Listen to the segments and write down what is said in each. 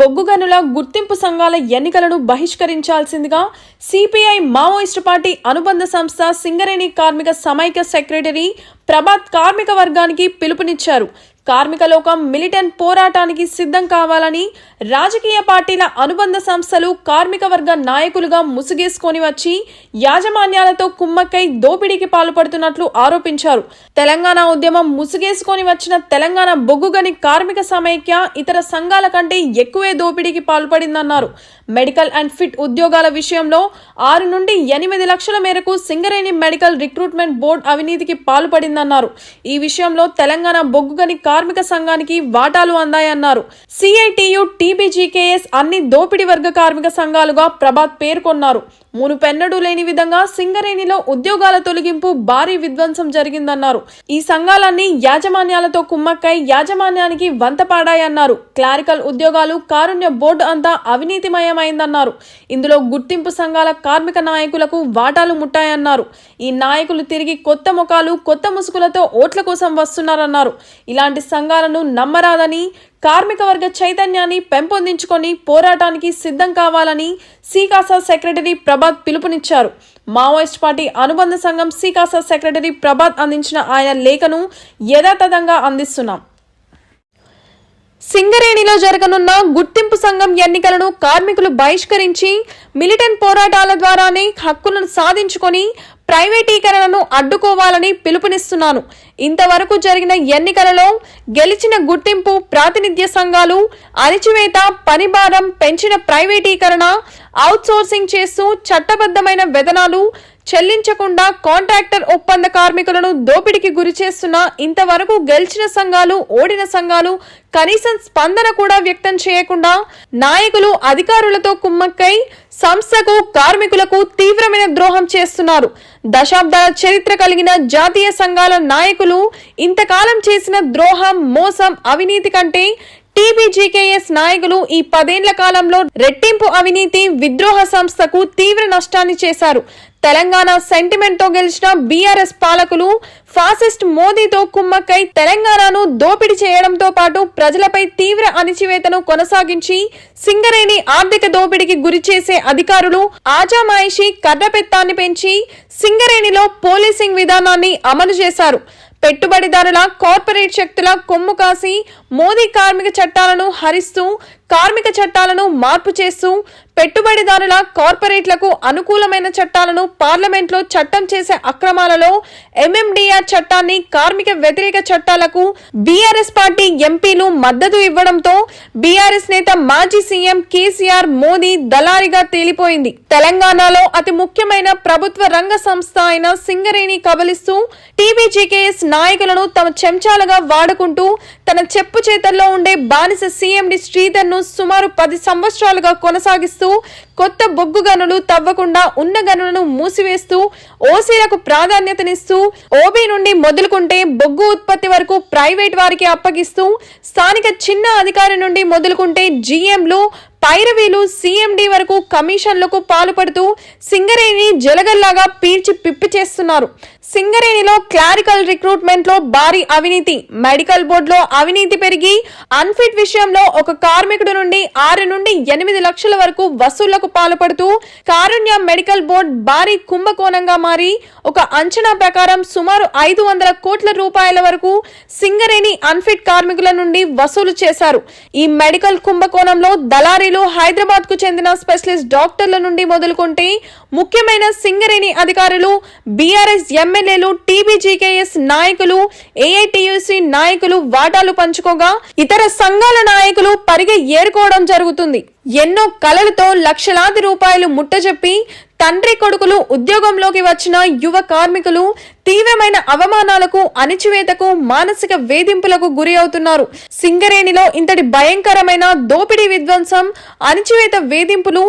బొగ్గు గనుల గుర్తింపు సంఘాల ఎన్నికలను బహిష్కరించాల్సిందిగా సిపిఐ మావోయిస్టు పార్టీ అనుబంధ సంస్థ సింగరేణి కార్మిక సమైక్య సెక్రటరీ ప్రభాత్ కార్మిక వర్గానికి పిలుపునిచ్చారు. కార్మిక లోకం మిలిటెంట్ పోరాటానికి సిద్ధం కావాలని రాజకీయ పార్టీల అనుబంధ సంస్థలు కార్మిక వర్గ నాయకులుగా ముసుగేసుకొని వచ్చి యాజమాన్యాలతో కుమ్మక్కై దోపిడీకి పాల్పడుతున్నట్లు ఆరోపించారు. తెలంగాణ ఉద్యమం ముసుగేసుకొని వచ్చిన తెలంగాణ బొగ్గుగని కార్మిక సమైక్య ఇతర సంఘాల కంటే ఎక్కువే దోపిడీకి పాల్పడిందన్నారు. మెడికల్ అండ్ ఫిట్ ఉద్యోగాల విషయంలో ఆరు నుండి ఎనిమిది లక్షల మేరకు సింగరేణి మెడికల్ రిక్రూట్మెంట్ బోర్డు అవినీతికి పాల్పడిందన్నారు. ఈ విషయంలో తెలంగాణ బొగ్గుగని కార్మిక సంఘానికి వాటాలు అందాయన్నారు. సిఐటియు టీబీజీకేఎస్ అన్ని దోపిడీ వర్గ కార్మిక సంఘాలుగా ప్రభాత్ పేర్కొన్నారు. మునుపెన్నడూ లేని విధంగా సింగరేణిలో ఉద్యోగాల తొలగింపు భారీ విధ్వంసం జరిగిందన్నారు. ఈ సంఘాలన్నీ యాజమాన్యాలతో కుమ్మక్కై యాజమాన్యానికి వంతపాడాయన్నారు. క్లారికల్ ఉద్యోగాలు కారుణ్య బోర్డు అంతా అవినీతిమయమైందన్నారు. ఇందులో గుర్తింపు సంఘాల కార్మిక నాయకులకు వాటాలు ముట్టాయన్నారు. ఈ నాయకులు తిరిగి కొత్త ముఖాలు కొత్త ముసుగులతో ఓట్ల కోసం వస్తున్నారన్నారు. ఇలాంటి సంఘాలను నమ్మరాదని కార్మిక వర్గ చైతన్యాన్ని పెంపొందించుకొని పోరాటానికి సిద్ధం కావాలని సీకాసా సెక్రటరీ ప్రభాత్ పిలుపునిచ్చారు. మావోయిస్ట్ పార్టీ అనుబంధ సంఘం సీకాసా సెక్రటరీ ప్రభాత్ అందించిన ఆయన లేఖను యథాతథంగా అందిస్తున్నాం. సింగరేణిలో జరగనున్న గుర్తింపు సంఘం ఎన్నికలను కార్మికులు బహిష్కరించి మిలిటెంట్ పోరాటాల ద్వారానే హక్కులను సాధించుకొని ప్రైవేటీకరణను అడ్డుకోవాలని పిలుపునిస్తున్నాను. ఇంతవరకు జరిగిన ఎన్నికలలో గెలిచిన గుర్తింపు ప్రాతినిధ్య సంఘాలు అణిచివేత పనిభారం పెంచిన ప్రైవేటీకరణ అవుట్సోర్సింగ్ చేస్తూ చట్టబద్ధమైన వేతనాలు చెల్లించకుండా కాంట్రాక్టర్ ఒప్పంద కార్మికులను దోపిడీకి గురి చేస్తున్న ఇంతవరకు గెలిచిన సంఘాలు ఓడిన సంఘాలు కనీసం స్పందన కూడా వ్యక్తం చేయకుండా నాయకులు అధికారులతో కుమ్మక్కై సంస్థకు కార్మికులకు తీవ్రమైన ద్రోహం చేస్తున్నారు. దశాబ్దాల చరిత్ర కలిగిన జాతీయ సంఘాల నాయకులు ఇంతకాలం చేసిన ద్రోహం మోసం అవినీతి కంటే టీబీజీకేఎస్ నాయకులు ఈ పదేండ్ల కాలంలో రెట్టింపు అవినీతి విద్రోహ సంస్థకు తీవ్ర నష్టాన్ని చేశారు. తెలంగాణ సెంటిమెంట్తో గెలిచిన బీఆర్ఎస్ పాలకులు ఫాసిస్ట్ మోదీతో కుమ్మక్కై తెలంగాణను దోపిడీ చేయడంతో పాటు ప్రజలపై తీవ్ర అణిచివేతను కొనసాగించి సింగరేణి ఆర్థిక దోపిడీకి గురి చేసే అధికారులు ఆజామాయిషి కర్రపెత్తాన్ని పెంచి సింగరేణిలో పోలీసింగ్ విధానాన్ని అమలు చేశారు. పెట్టుబడిదారుల కార్పొరేట్ శక్తుల కొమ్ము కాసి మోదీ కార్మిక చట్టాలను హరిస్తూ కార్మిక చట్టాలను మార్పు చేస్తూ పెట్టుబడిదారుల కార్పొరేట్లకు అనుకూలమైన చట్టాలను పార్లమెంట్లో చట్టం చేసే అక్రమాలలో ఎంఎండిఆర్ చట్టాన్ని కార్మిక వ్యతిరేక చట్టాలకు బీఆర్ఎస్ పార్టీ ఎంపీలు మద్దతు ఇవ్వడంతో బీఆర్ఎస్ నేత మాజీ సీఎం కేసీఆర్ మోదీ దళారిగా తేలిపోయింది. తెలంగాణలో అతి ముఖ్యమైన ప్రభుత్వ రంగ సంస్థ అయిన సింగరేణి కబలిస్తూ టీబీజీకేఎస్ నాయకులను తమ చెంచాలుగా వాడుకుంటూ తన చెప్పు చేతల్లో ఉండే బానిస సీఎండి శ్రీధర్ను సుమారు పది సంవత్సరాలుగా కొనసాగిస్తూ కొత్త బొగ్గు గనులు తవ్వకుండా ఉన్న గనులను మూసివేస్తూ ఓసీలకు ప్రాధాన్యతనిస్తూ ఓబీ నుండి మొదలుకుంటే బొగ్గు ఉత్పత్తి వరకు ప్రైవేట్ వారికి అప్పగిస్తూ స్థానిక చిన్న అధికారి నుండి మొదలుకుంటే జీఎంలు పైరవీలు సీఎండీ వరకు కమిషన్లకు పాల్పడుతూ సింగరేణి జలగల్లాగా పీల్చి పిప్పి చేస్తున్నారు. సింగరేణిలో క్లారికల్ రిక్రూట్మెంట్లో భారీ అవినీతి. మెడికల్ బోర్డులో అవినీతి పెరిగి అన్ఫిట్ విషయంలో ఒక కార్మికుడు నుండి ఆరు నుండి ఎనిమిది లక్షల వరకు వసూళ్ళకు పాల్పడుతూ కారుణ్య మెడికల్ బోర్డ్ భారీ కుంభకోణంగా మారి ఒక అంచనా ప్రకారం సుమారు ఐదు వందల కోట్ల రూపాయల వరకు సింగరేణి అన్ఫిట్ కార్మికుల నుండి వసూలు చేశారు. ఈ మెడికల్ కుంభకోణంలో దళారీలు హైదరాబాద్కు చెందిన స్పెషలిస్ట్ డాక్టర్ల నుండి మొదలుకుంటే ముఖ్యమైన సింగరేణి అధికారులు బీఆర్ఎస్ ఎమ్మెల్యేలు టీబీజీకేఎస్ నాయకులు ఏఐటియుసి నాయకులు వాటాలు పంచుకోగా ఇతర సంఘాల నాయకులు పరిగె ఏరుకోవడం జరుగుతుంది. ఎన్నో కలలతో లక్షలాది రూపాయలు ముట్టజెప్పి తండ్రి కొడుకులు ఉద్యోగంలోకి వచ్చిన యువ కార్మికులు తీవ్రమైన అవమానాలకు అణిచివేతకు మానసిక వేధింపులకు గురి అవుతున్నారు. సింగరేణిలో ఇంతటి భయంకరమైన దోపిడీ విధ్వంసం అణిచివేత వేధింపులు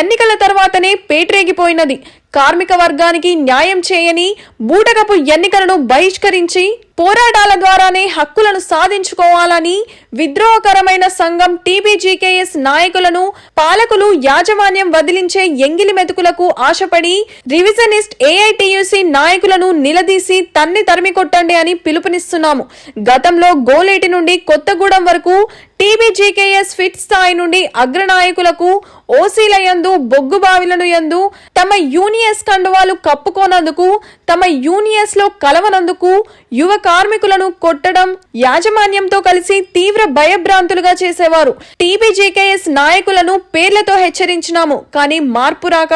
ఎన్నికల తర్వాతనే పేట్రేగిపోయినది. కార్మిక వర్గానికి న్యాయం చేయని బూటకపు ఎన్నికలను బహిష్కరించి పోరాటాల ద్వారానే హక్కులను సాధించుకోవాలని విద్రోహకరమైన సంఘం టీబీజీకేఎస్ నాయకులను పాలకులు యాజమాన్యం వదిలించే ఎంగిలి మెతుకులకు ఆశపడి రివిజనిస్ట్ ఏఐటియుసి నాయకులను నిలదీసి తన్ని తరిమి కొట్టండి అని పిలుపునిస్తున్నాము. గతంలో గోలేటి నుండి కొత్తగూడెం వరకు టీబీజీకేఎస్ ఫిట్ స్థాయి నుండి అగ్రనాయకులకు ఓసీల యందు బొగ్గు బావిలను యందు తమ యూనియస్ కండువాలు కప్పుకోనందుకు తమ యూనియస్లో కలవనందుకు యువ కార్మికులను కొట్టడం యాజమాన్యంతో కలిసి తీవ్ర భయభ్రాంతులుగా చేసేవారు. టీబీజీకేఎస్ నాయకులను పేర్లతో హెచ్చరించినాము. కానీ మార్పు రాక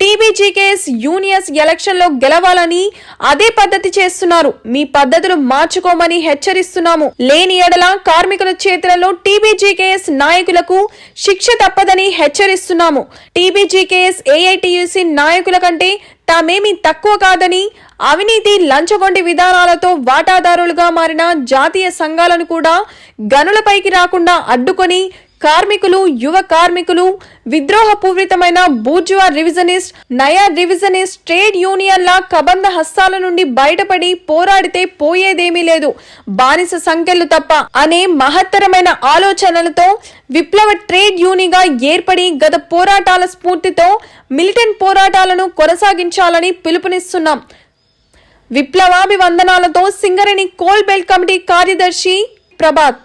టీబీజీకేఎస్ యూనియస్ ఎలక్షన్లో గెలవాలని అదే పద్ధతి చేస్తున్నారు. మీ పద్ధతులు మార్చుకోమని హెచ్చరిస్తున్నాము. లేని ఎడల కార్మికుల చేతులలో టీబీజీకేఎస్ నాయకులకు శిక్ష తప్పదని హెచ్చరిస్తున్నాము. టీబీజీకేఎస్ ఏఐటియుసి నాయకుల కంటే తామేమీ తక్కువ కాదని అవినీతి లంచగొండి విధానాలతో వాటాదారులుగా మారిన జాతీయ సంఘాలను కూడా గనులపైకి రాకుండా అడ్డుకొని కార్మికులు యువ కార్మికులు విద్రోహపూరితమైన బూర్జువా రివిజనిస్ట్ నయా రివిజనిస్ట్ ట్రేడ్ యూనియన్ల కబంధ హస్తాల నుండి బయటపడి పోరాడితే పోయేదేమీ లేదు. బానిస సంఖ్యలు తప్ప అనే మహత్తరమైన ఆలోచనలతో విప్లవ ట్రేడ్ యూనిగా ఏర్పడి గత పోరాటాల స్ఫూర్తితో మిలిటెంట్ పోరాటాలను కొనసాగించాలని పిలుపునిస్తున్నాం. విప్లవాభివందనాలతో సింగరేణి కోల్ బెల్ట్ కమిటీ కార్యదర్శి ప్రభాత్.